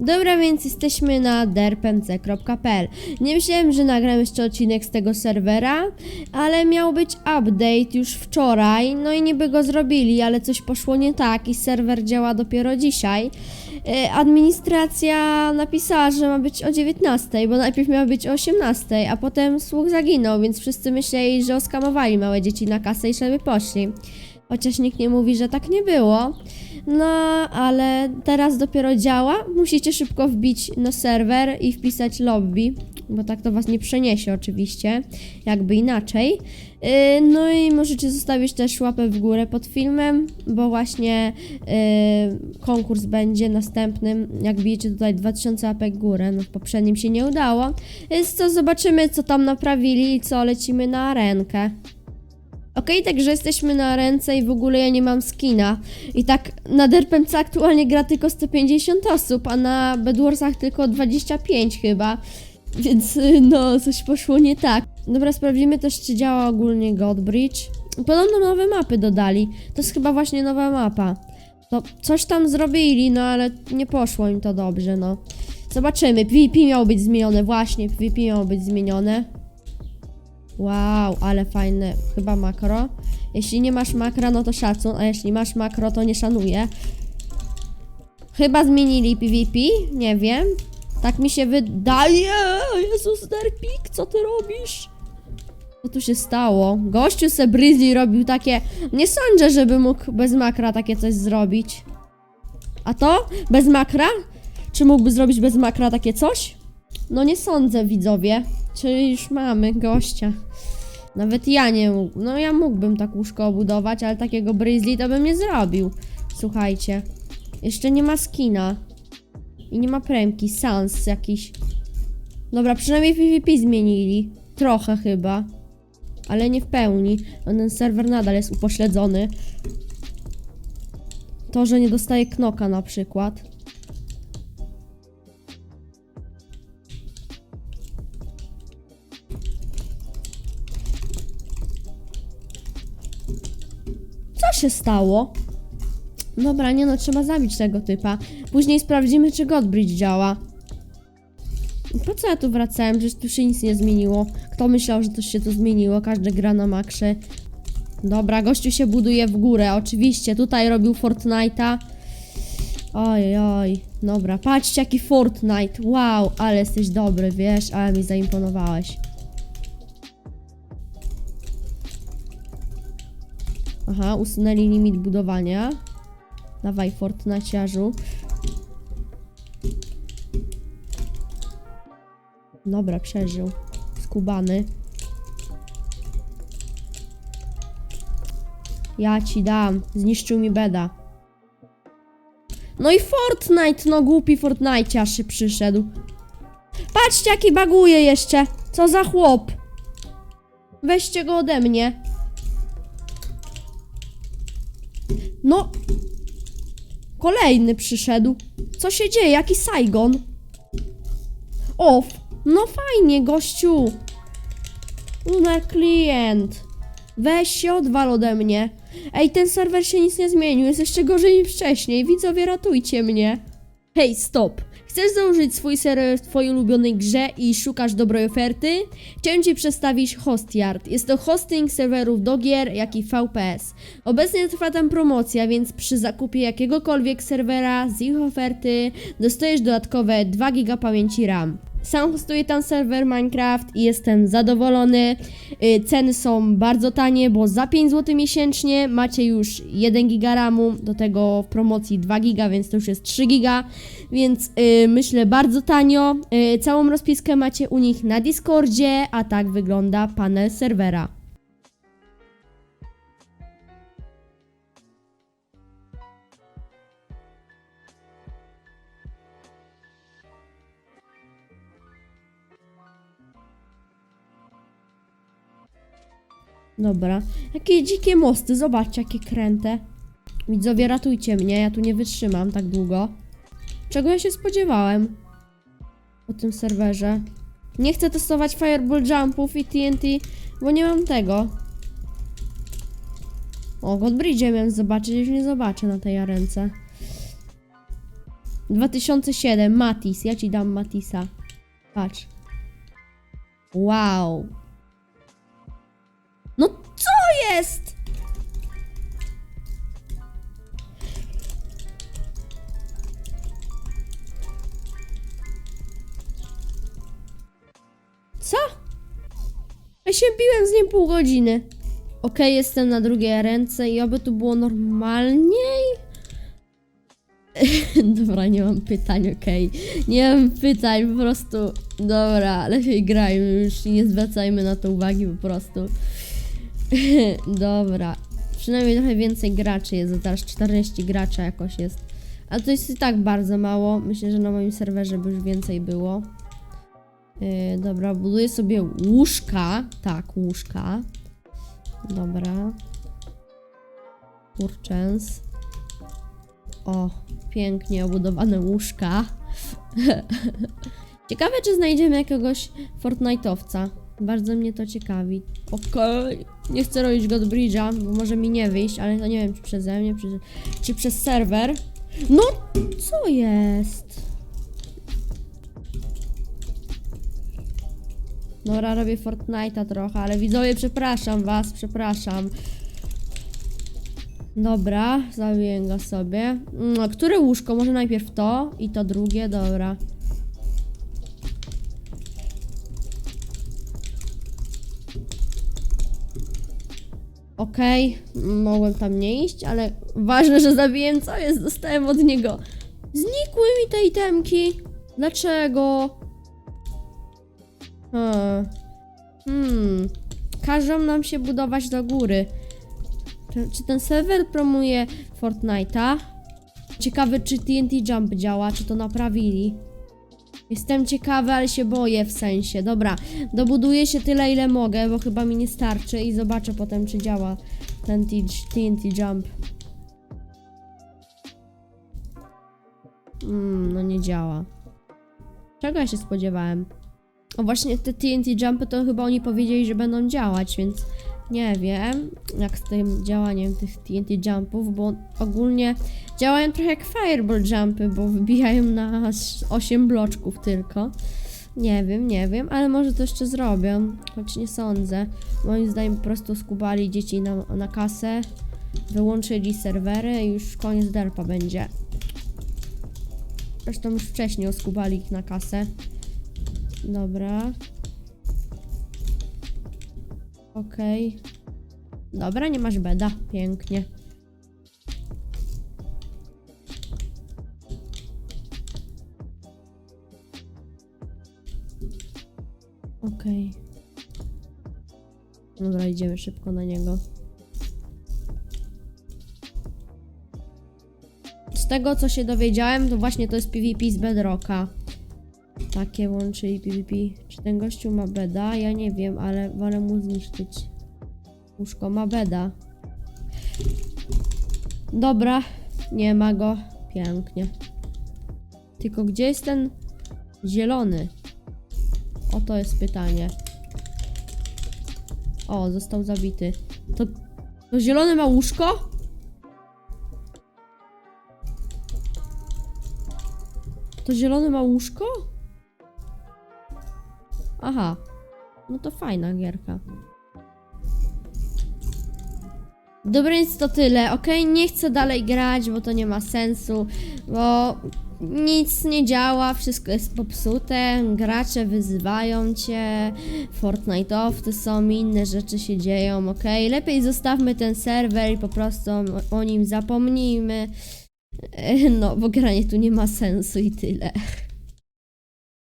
Dobra, więc jesteśmy na derpmc.pl. Nie myślałem, że nagram jeszcze odcinek z tego serwera, ale miał być update już wczoraj, no i niby go zrobili, ale coś poszło nie tak i serwer działa dopiero dzisiaj. E, Administracja napisała, że ma być o 19, bo najpierw miała być o 18, a potem słuch zaginął, więc wszyscy myśleli, że oskamowali małe dzieci na kasę i sobie poszli. Chociaż nikt nie mówi, że tak nie było. No, ale teraz dopiero działa. Musicie szybko wbić na serwer i wpisać lobby, bo tak to was nie przeniesie oczywiście, jakby inaczej. Yy, No i możecie zostawić też łapę w górę pod filmem, bo właśnie yy, konkurs będzie następnym. Jak widzicie tutaj 2000 łapek w górę, no w poprzednim się nie udało. Więc co, zobaczymy co tam naprawili i co, lecimy na arenkę. Okej, także jesteśmy na ręce i w ogóle ja nie mam skina. I tak na Derpemc aktualnie gra tylko 150 osób, a na Bedwarsach tylko 25 chyba. Więc y, no, coś poszło nie tak. Dobra, sprawdzimy też, czy działa ogólnie Godbridge. Podobno nowe mapy dodali. To jest chyba właśnie nowa mapa. To coś tam zrobili, no ale nie poszło im to dobrze, no. Zobaczymy. PvP miało być zmienione, właśnie, PvP miało być zmienione. Wow, ale fajne, chyba makro. Jeśli nie masz makra, no to szacun, a jeśli masz makro, to nie szanuję. Chyba zmienili PvP, nie wiem. Tak mi się wydaje. Jezus, Derpik, co ty robisz? Co tu się stało? Gościu se Grizzly robił takie... Nie sądzę, żeby mógł bez makra takie coś zrobić. A to? Bez makra? Czy mógłby zrobić bez makra takie coś? No nie sądzę, widzowie. Czy już mamy gościa? Nawet ja nie mógł. No ja mógłbym tak łóżko obudować, ale takiego Grizzly to bym nie zrobił. Słuchajcie. Jeszcze nie ma skina. I nie ma premki. Sans jakiś. Dobra, przynajmniej PvP zmienili. Trochę chyba. Ale nie w pełni. Ten serwer nadal jest upośledzony. To, że nie dostaje knoka na przykład. Się stało? Dobra, nie no, trzeba zabić tego typa. Później sprawdzimy, czy Godbridge działa. Po co ja tu wracałem? Przecież tu się nic nie zmieniło. Kto myślał, że to się tu zmieniło? Każdy gra na maksie. Dobra, gościu się buduje w górę, oczywiście. Tutaj robił Fortnite'a. Oj, oj. Dobra, patrzcie jaki Fortnite. Wow, ale jesteś dobry, wiesz, ale mi zaimponowałeś. Aha, usunęli limit budowania. Dawaj, Fortnite'arzu. Dobra, przeżył. Skubany. Ja ci dam. Zniszczył mi beda. No i Fortnite, no głupi Fortnite'arz się przyszedł. Patrzcie, jaki baguje jeszcze. Co za chłop. Weźcie go ode mnie. No. Kolejny przyszedł. Co się dzieje? Jaki Saigon? O, no fajnie, gościu. Lunar klient. Weź się odwal ode mnie. Ej, ten serwer się nic nie zmienił, jest jeszcze gorzej niż wcześniej. Widzowie, ratujcie mnie. Hej, stop. Chcesz założyć swój serwer w twojej ulubionej grze i szukasz dobrej oferty? Chciałem Ci przedstawić HostYard. Jest to hosting serwerów do gier, jak i VPS. Obecnie trwa tam promocja, więc przy zakupie jakiegokolwiek serwera z ich oferty dostajesz dodatkowe 2 GB pamięci RAM. Sam hostuję tam serwer Minecraft i jestem zadowolony. Y, Ceny są bardzo tanie, bo za 5 zł miesięcznie macie już 1 giga RAMu, do tego w promocji 2 giga, więc to już jest 3 giga, więc y, myślę bardzo tanio. Y, całą rozpiskę macie u nich na Discordzie, a tak wygląda panel serwera. Dobra. Jakie dzikie mosty, zobaczcie jakie kręte. Widzowie, ratujcie mnie, ja tu nie wytrzymam tak długo. Czego ja się spodziewałem po tym serwerze? Nie chcę testować Fireball Jumpów i TNT, bo nie mam tego. O, Godbridge miałem zobaczyć, już nie zobaczę na tej arence. 2007, Matis, ja ci dam Matisa. Patrz. Wow. Jest? Co? Ja się biłem z nim pół godziny. Okej, jestem na drugiej ręce i oby tu było normalniej. Dobra, nie mam pytań, okej. Nie mam pytań, po prostu. Dobra, lepiej grajmy już i nie zwracajmy na to uwagi po prostu. Dobra. Przynajmniej trochę więcej graczy jest, bo teraz 40 gracza jakoś jest. Ale to jest i tak bardzo mało. Myślę, że na moim serwerze by już więcej było. Yy, dobra, buduję sobie łóżka. Tak, łóżka. Dobra. Kurczęs. O, pięknie obudowane łóżka. Ciekawe, czy znajdziemy jakiegoś Fortnite'owca. Bardzo mnie to ciekawi. Okej. Nie chcę robić Godbridge'a, bo może mi nie wyjść, ale to nie wiem, czy przeze mnie, czy, czy przez serwer. No, co jest? Dobra, robię Fortnite'a trochę, ale widzowie, przepraszam was, przepraszam. Dobra, zabiję go sobie. Mm, które łóżko? Może najpierw to i to drugie, dobra. Okej, mogłem tam nie iść, ale ważne, że zabiłem, co jest, dostałem od niego. Znikły mi te itemki. Dlaczego? Hmm. Każą nam się budować do góry. Czy, czy ten serwer promuje Fortnite'a? Ciekawy, czy TNT Jump działa, czy to naprawili. Jestem ciekawy, ale się boję w sensie. Dobra, dobuduję się tyle, ile mogę, bo chyba mi nie starczy i zobaczę potem, czy działa ten TNT Jump. Mm, no nie działa. Czego ja się spodziewałem? O właśnie te TNT Jumpy to chyba oni powiedzieli, że będą działać, więc nie wiem jak z tym działaniem tych TNT Jumpów, bo ogólnie działają trochę jak Fireball Jumpy, bo wybijają na 8 bloczków tylko. Nie wiem, nie wiem, ale może to jeszcze zrobią, choć nie sądzę. Moim zdaniem po prostu skubali dzieci na, na kasę, wyłączyli serwery i już koniec derpa będzie. Zresztą już wcześniej oskubali ich na kasę. Dobra. Okej. Dobra, nie masz beda. Pięknie. Okej. Dobra, idziemy szybko na niego. Z tego, co się dowiedziałem, to właśnie to jest PvP z Bedrocka. Takie łączy PvP. Czy ten gościu ma beda? Ja nie wiem, ale wolę mu zniszczyć. Łóżko ma beda. Dobra, nie ma go. Pięknie. Tylko gdzie jest ten zielony? O to jest pytanie. O, został zabity. To, to zielony ma łóżko? To zielony ma łóżko? Aha. No to fajna gierka. Dobra, więc to tyle. Ok, nie chcę dalej grać, bo to nie ma sensu, bo nic nie działa, wszystko jest popsute, gracze wyzywają cię, Fortnite'owcy są, inne rzeczy się dzieją, ok? Lepiej zostawmy ten serwer i po prostu o nim zapomnijmy. No, bo granie tu nie ma sensu i tyle.